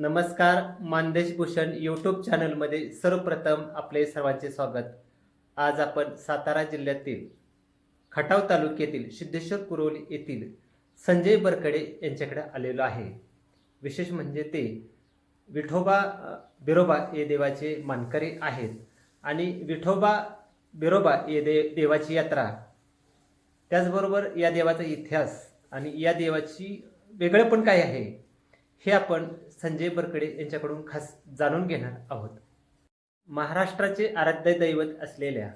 नमस्कार मानदेश भूषण यूट्यूब चॅनलमध्ये सर्वप्रथम आपले सर्वांचे स्वागत. आज आपण सातारा जिल्ह्यातील खटाव तालुक्यातील सिद्धेश्वर कुरोल येथील संजय बरकडे यांच्याकडे आलेलो आहे. विशेष म्हणजे ते विठोबा बिरोबा ये देवाचे मानकरी आहेत आणि विठोबा बिरोबा ये दे देवाची यात्रा. त्याचबरोबर या देवाचा इतिहास आणि या देवाची वेगळेपण काय आहे? हे आपण संजय बरकडे यांच्याकडून खास जाणून घेणार आहोत. महाराष्ट्राचे आराध्य दैवत असलेल्या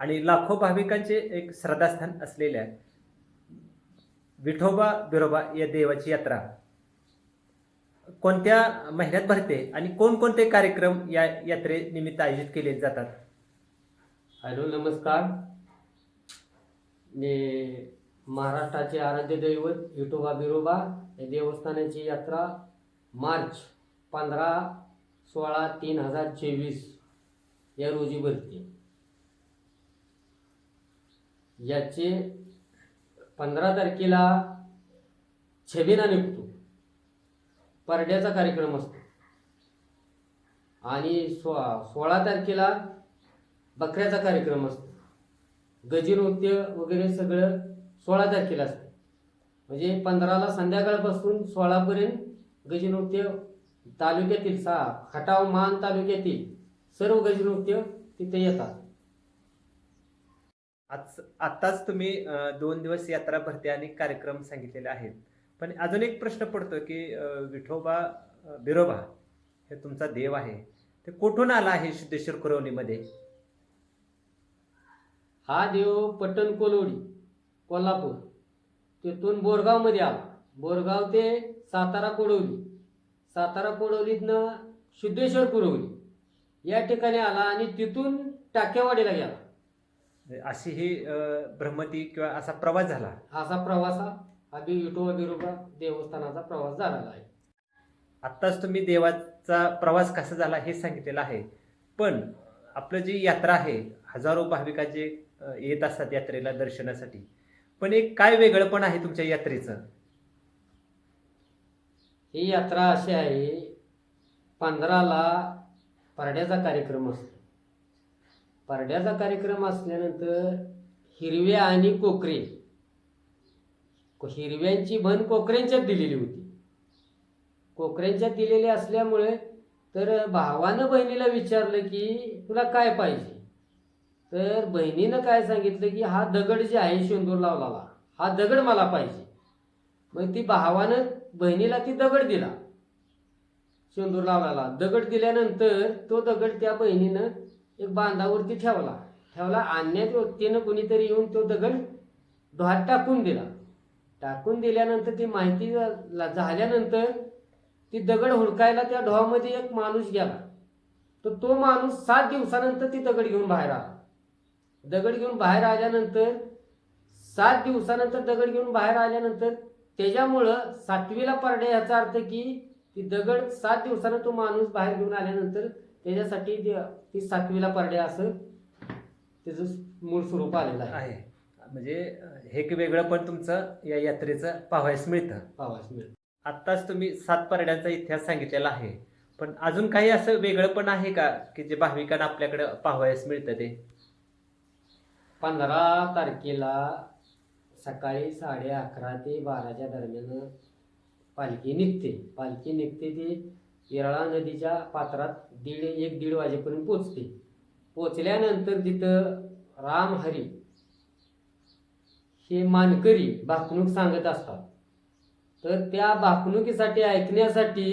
आणि लाखो भाविकांचे एक श्रद्धास्थान असलेल्या विठोबा बिरोबा या देवाची यात्रा कोणत्या महिन्यात भरते आणि कोणकोणते कार्यक्रम या यात्रेनिमित्त आयोजित केले जातात? हॅलो नमस्कार. मी महाराष्ट्राचे आराध्य दैवत विठोबा बिरोबा या देवस्थानाची यात्रा मार्च पंधरा सोळा तीन हजार चोवीस या रोजी भरते. याचे पंधरा तारखेला छबिना निघतो. परड्याचा कार्यक्रम असतो. आणि सो सोळा तारखेला बकऱ्याचा कार्यक्रम असतो. गजी नृत्य वगैरे सगळं सोळा तारखेला असतं. म्हणजे पंधराला संध्याकाळपासून सोळापर्यंत गजी नृत्य तालुक्यातील सा खटाव मान तालुक्यातील सर्व गजी नृत्य तिथे येतात. आज आत्ताच तुम्ही दोन दिवस यात्रा भरते आणि कार्यक्रम सांगितलेले आहेत. पण अजून एक प्रश्न पडतो की विठोबा बिरोबा हे तुमचा देव आहे. ते कुठून आला आहे सिद्धेश्वर कुरवलीमध्ये हा देव पट्टण कोलवडी कोल्हापूर. तिथून बोरगावमध्ये आला. बोरगाव ते सातारा कोडवली. सातारा कोडवलीतनं सिद्धेश्वर कुरवली या ठिकाणी आला आणि तिथून टाकेवाडीला गेला. अशी ही भ्रमती किंवा असा प्रवास झाला. असा प्रवास हा विठोबा बिरोबा देवस्थानाचा प्रवास झालेला आहे. आत्ताच तुम्ही देवाचा प्रवास कसा झाला हे सांगितलेलं आहे. पण आपलं जी यात्रा आहे हजारो भाविकाचे येत असतात यात्रेला दर्शनासाठी. पण एक काय वेगळं पण आहे तुमच्या यात्रेचं? ही यात्रा अशी आहे पंधराला परड्याचा कार्यक्रम असतो. परड्याचा कार्यक्रम असल्यानंतर हिरव्या आणि कोकरे. हिरव्यांची भन कोकऱ्यांच्यात दिलेली होती. कोकऱ्यांच्यात दिलेली असल्यामुळे तर भावानं बहिणीला विचारलं की तुला काय पाहिजे? तर बहिणीनं काय सांगितलं की हा दगड जे आहे शेंदूर लावलेला हा दगड मला पाहिजे. मग ती भावानं बहिणीला ती दगड दिला शेंदूर लावला दगड दिल्यानंतर तो दगड त्या बहिणीनं एक बांधावरती ठेवला. ठेवला आणण्यात व्यक्तीनं कोणीतरी येऊन तो दगड डोहात टाकून दिला. टाकून दिल्यानंतर ती माहिती झाल्यानंतर ती दगड हुडकायला त्या डोहामध्ये एक माणूस गेला. तर तो माणूस सात दिवसानंतर ती दगड घेऊन बाहेर आला. दगड घेऊन बाहेर आल्यानंतर सात दिवसानंतर दगड घेऊन बाहेर आल्यानंतर त्याच्यामुळं सातवीला परड्या याचा अर्थ की ती दगड सात दिवसानं तो माणूस बाहेर घेऊन आल्यानंतर त्याच्यासाठी ते- सातवीला परड्या असं त्याचं मूळ स्वरूप आलेलं आहे. म्हणजे हे एक वेगळं पण तुमचं या यात्रेचं पाहायला मिळतं. पाहावयास मिळतं. आत्ताच तुम्ही सात परड्यांचा इतिहास सांगितलेला आहे. पण अजून काही असं वेगळं पण आहे का की जे भाविकांना आपल्याकडे पाहावयास मिळतं ते? पंधरा तारखेला सकाळी साडे अकरा ते बाराच्या दरम्यान पालखी निघते. पालखी निघते ती येरळा नदीच्या पात्रात दीड एक दीड वाजेपर्यंत पोचते पोचल्यानंतर तिथं राम हरी हे मानकरी भाकणूक सांगत असतात. तर त्या भाकणुकीसाठी ऐकण्यासाठी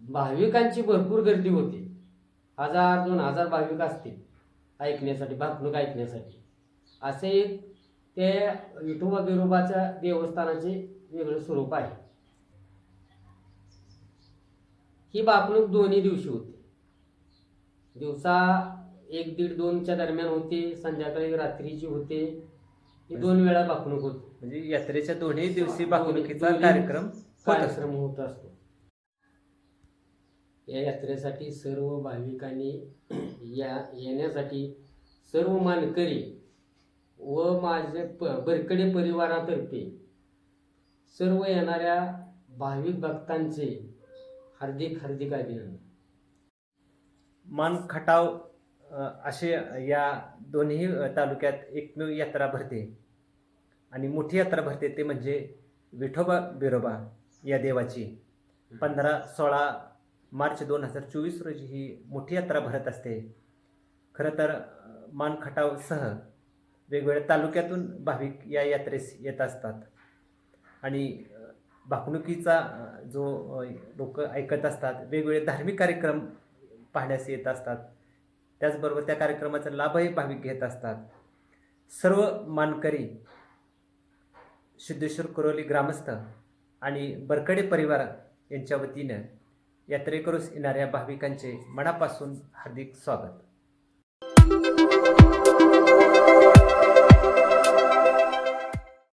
भाविकांची भरपूर गर्दी होते. हजार दोन हजार भाविक असतील. ऐकण्यासाठी भाकणूक ऐकण्यासाठी. असे एक ते विठोबा बिरोबाच्या देवस्थानाचे वेगळं स्वरूप आहे. ही भाकणूक दोन्ही दिवशी होते. दिवसा एक दीड दोनच्या दरम्यान होते संध्याकाळी रात्रीची होते. ही दोन वेळा भाकणूक होते. म्हणजे यात्रेच्या दोन्ही दिवशी भाकणुकीचा कार्यक्रम कार्यक्रम होत असतो. या यात्रेसाठी सर्व भाविकांनी या येण्यासाठी सर्व मानकरी व माझे प बरकडे परिवारातर्फे सर्व येणाऱ्या भाविक भक्तांचे हार्दिक हार्दिक अभिनंदन. मान खटाव असे या दोन्ही तालुक्यात एकमेव यात्रा भरते. आणि मोठी यात्रा भरते ते म्हणजे विठोबा बिरोबा या देवाची. पंधरा सोळा मार्च दोन हजार चोवीस रोजी ही मोठी यात्रा भरत असते. खरं तर मानखटावसह वेगवेगळ्या तालुक्यातून भाविक या यात्रेस येत असतात. आणि भाकणुकीचा जो लोक ऐकत असतात वेगवेगळे धार्मिक कार्यक्रम पाहण्यास येत असतात. त्याचबरोबर त्या कार्यक्रमाचा लाभही भाविक घेत असतात. सर्व मानकरी सिद्धेश्वर कुरोली ग्रामस्थ आणि बरकडे परिवार यांच्या वतीनं यात्रेकरूस येणाऱ्या भाविकांचे मनापासून हार्दिक स्वागत.